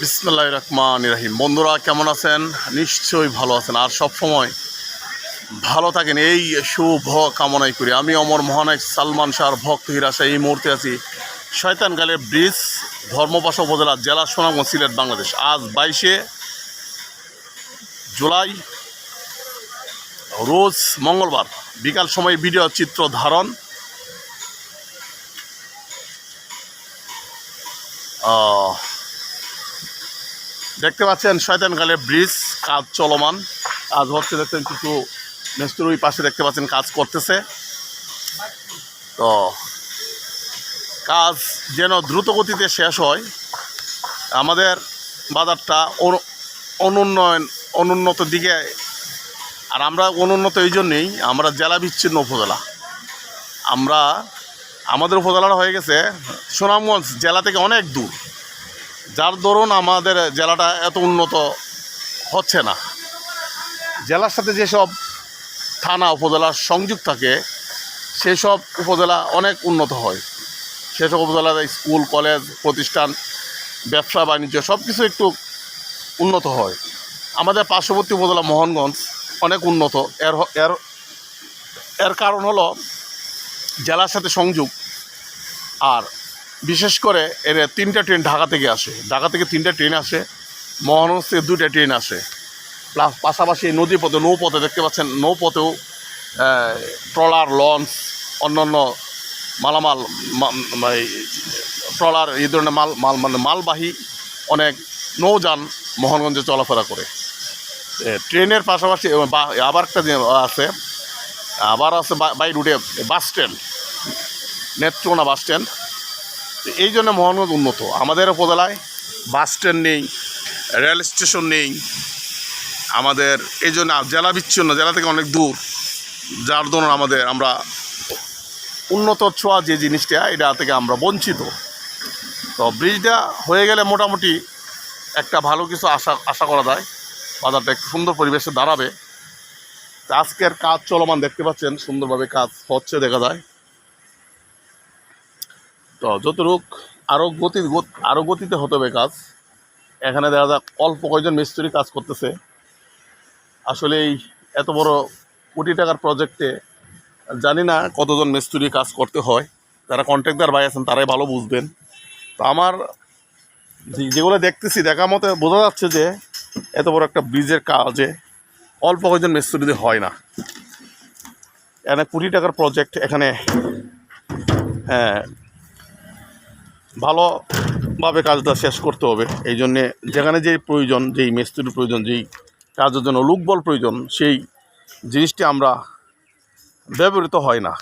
বিসমুল্লাহ রহমান রাহিম। বন্ধুরা, কেমন আছেন? নিশ্চয়ই ভালো আছেন। আর সব সময় ভালো থাকেন। এই শুভ কামনাই করি। আমি অমর মহানায়ক সালমান শাহর ভক্ত হিরাসা এই মুহূর্তে আছি শয়তানগালের ব্রিজ, ধর্মপাশা উপজেলা, জেলা সুনামগঞ্জ, সিলেট, বাংলাদেশ। আজ বাইশে জুলাই, রোজ মঙ্গলবার। বিকাল সময় ভিডিও চিত্র ধারণ দেখতে পাচ্ছেন শয়তানগালের ব্রিজ, কাজ চলমান। কাজ হচ্ছে দেখছেন কিছু মিস্ত্রি ওই পাশে দেখতে পাচ্ছেন কাজ করতেছে। তো কাজ যেন দ্রুত গতিতে শেষ হয়, আমাদের বাজারটা অনু- অনুন্নয়ন, অনুন্নত দিকে। আর আমরা অনুন্নত এই জন্যেই আমরা জেলা বিচ্ছিন্ন উপজেলা। আমরা আমাদের উপজেলাটা হয়ে গেছে সুনামগঞ্জ জেলা থেকে অনেক দূর। যার দরুন আমাদের জেলাটা এত উন্নত হচ্ছে না। জেলার সাথে যেসব থানা উপজেলার সংযোগ থাকে, সেসব উপজেলা অনেক উন্নত হয়। সেসব উপজেলাতে স্কুল, কলেজ, প্রতিষ্ঠান, ব্যবসা, বাণিজ্য সব কিছু একটু উন্নত হয়। আমাদের পার্শ্ববর্তী উপজেলা মোহনগঞ্জ অনেক উন্নত। এর এর এর কারণ হলো জেলার সাথে সংযোগ আর বিশেষ করে এর তিনটা ট্রেন ঢাকা থেকে আসে। ঢাকা থেকে তিনটা ট্রেন আসে মহানগর থেকে দুইটা ট্রেন আসে। প্লাস পাশাপাশি এই নদী পথে নৌপথে দেখতে পাচ্ছেন, নৌপথেও ট্রলার, লঞ্চ, অন্যান্য মালামাল ট্রলার, এই ধরনের মাল মাল মানে মালবাহী অনেক নৌযান মোহনগঞ্জে চলাফেরা করে। ট্রেনের পাশাপাশি আবার একটা আছে, আবার আছে বাই রুটে, bus stand. Netrokona bus stand. এই জন্য মোহনগঞ্জ উন্নত। আমাদের উপজেলায় বাস স্ট্যান্ড নেই, রেল স্টেশন নেই। আমাদের এই জন্য জেলা বিচ্ছিন্ন, জেলা থেকে অনেক দূর। যার দরুন আমাদের আমরা উন্নত ছোঁয়া যে জিনিসটা, এটা থেকে আমরা বঞ্চিত। তো ব্রিজটা হয়ে গেলে মোটামুটি একটা ভালো কিছু আশা আশা করা যায়। বাজারটা একটু সুন্দর পরিবেশে দাঁড়াবে। আজকের কাজ চলমান দেখতে পাচ্ছেন, সুন্দরভাবে কাজ হচ্ছে, দেখা যায়। তো যতটুক আরও গতি আরও গতিতে হতে হবে কাজ। এখানে দেখা যাক অল্প কয়েকজন মিস্ত্রি কাজ করতেছে। আসলে এই এত বড় কোটি টাকার প্রজেক্টে জানি না কতজন মিস্ত্রি কাজ করতে হয়। যারা কন্ট্রাক্টর ভাই আছেন, তারাই ভালো বুঝবেন। তো আমার যেগুলো দেখতেছি, দেখা মতে বোঝা যাচ্ছে যে এত বড় একটা ব্রিজের কাজে অল্প কয়েকজন মিস্ত্রি দিয়ে হয় না। এখানে কোটি টাকার প্রজেক্ট এখানে হ্যাঁ ভালোভাবে কাজটা শেষ করতে হবে। এই জন্যে যেখানে যেই প্রয়োজন, যেই মিস্ত্রির প্রয়োজন, যেই কাজের জন্য লোকবল প্রয়োজন, সেই জিনিসটি আমরা ব্যবহৃত হয় না।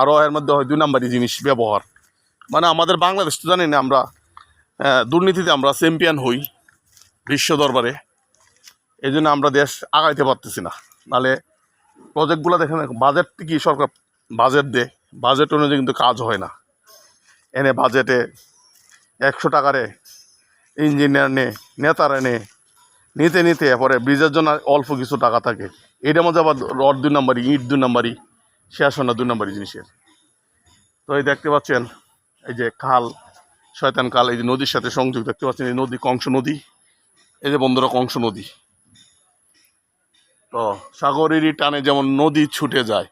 আরও এর মধ্যে হয় দুই নম্বরই জিনিস, ব্যবহার। মানে আমাদের বাংলাদেশ তো জানি না, আমরা দুর্নীতিতে আমরা চ্যাম্পিয়ন হই বিশ্ব দরবারে। এই জন্য আমরা দেশ আগাইতে পারতেছি না। নাহলে প্রজেক্টগুলো দেখেন বাজেট কি সরকার বাজেট দেয়? বাজেট অনুযায়ী কিন্তু কাজ হয় না। এনে বাজেটে একশো টাকারে ইঞ্জিনিয়ার নে, নেতারা নে, নিতে নিতে পরে ব্রিজের জন্য অল্প কিছু টাকা থাকে। এটার মধ্যে আবার রড দুই নম্বরই, ইট দুই নম্বরই শেষ হয় না দুই নম্বরই জিনিসের। তো এই দেখতে পাচ্ছেন, এই যে খাল, শয়তান খাল, এই যে নদীর সাথে সংযোগ দেখতে পাচ্ছেন এই নদী কংস নদী, এই যে বন্ধুরা কংস নদী। তো সাগরেরই টানে যেমন নদী ছুটে যায়,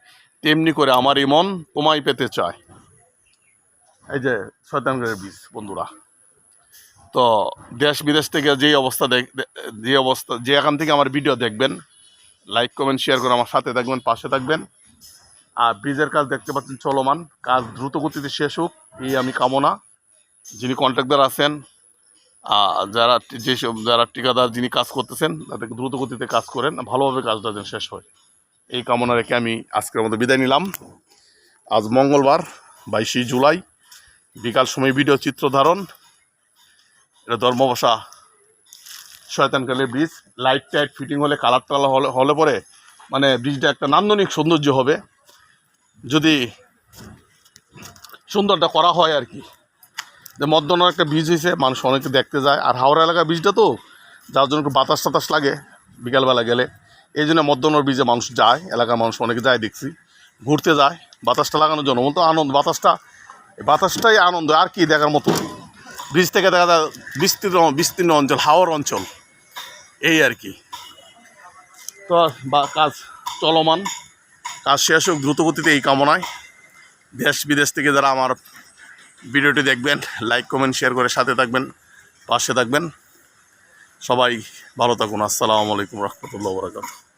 তেমনি করে আমার এই মন তোমায় পেতে চায়। এই যে শয়তানগড়ের বীজ, বন্ধুরা। তো দেশ বিদেশ থেকে যেই অবস্থা দেখ যে অবস্থা, যে এখান থেকে আমার ভিডিও দেখবেন লাইক কমেন্ট শেয়ার করে আমার সাথে থাকবেন, পাশে থাকবেন। আর ব্রিজের কাজ দেখতে পাচ্ছেন চলমান, কাজ দ্রুত গতিতে শেষ হোক, এই আমি কামনা। যিনি কন্ট্রাক্টর আছেন যারা যেসব যারা ঠিকাদার যিনি কাজ করতেছেন, তাদেরকে দ্রুত গতিতে কাজ করেন, ভালোভাবে কাজটা যেন শেষ হয়। এই কামনা রেখে আমি আজকের মতো বিদায় নিলাম। আজ মঙ্গলবার, বাইশে জুলাই বিকাল সময় ভিডিও চিত্র ধারণ। এটা ধর্মবসা শয়তানকালের ব্রিজ লাইট টাইট ফিটিং হলে কালার টালার হলে হলে পরে মানে ব্রিজটা একটা নান্দনিক সৌন্দর্য হবে। যদি সুন্দরটা করা হয় আর কি। যে মদ্যনার একটা ব্রিজ হয়েছে মানুষ অনেকে দেখতে যায়। আর হাওড়া এলাকার ব্রিজটা তো, যার জন্য একটু বাতাস টাতাস লাগে বিকালবেলা গেলে। এই জন্য মদ্যনার ব্রিজে মানুষ যায়, এলাকার মানুষ অনেকে যায় দেখছি। ঘুরতে যায়, বাতাসটা লাগানোর জন্য। মতো আনন্দ, বাতাসটা বাতাসটাই আনন্দ, আর কি দেখার মতো? ব্রিজ থেকে দেখা যায় বিস্তীর্ণ বিস্তীর্ণ অঞ্চল, হাওর অঞ্চল। এই আর কি। তো বা, কাজ চলমান। কাজ শেষ হোক, দ্রুতগতিতে এই কামনায়। দেশ বিদেশ থেকে যারা আমার ভিডিওটি দেখবেন, লাইক, কমেন্ট, শেয়ার করে সাথে থাকবেন, পাশে থাকবেন। সবাই ভালো থাকুন। আসসালামু আলাইকুম রহমতুল্লাহ বরাকাতুহ।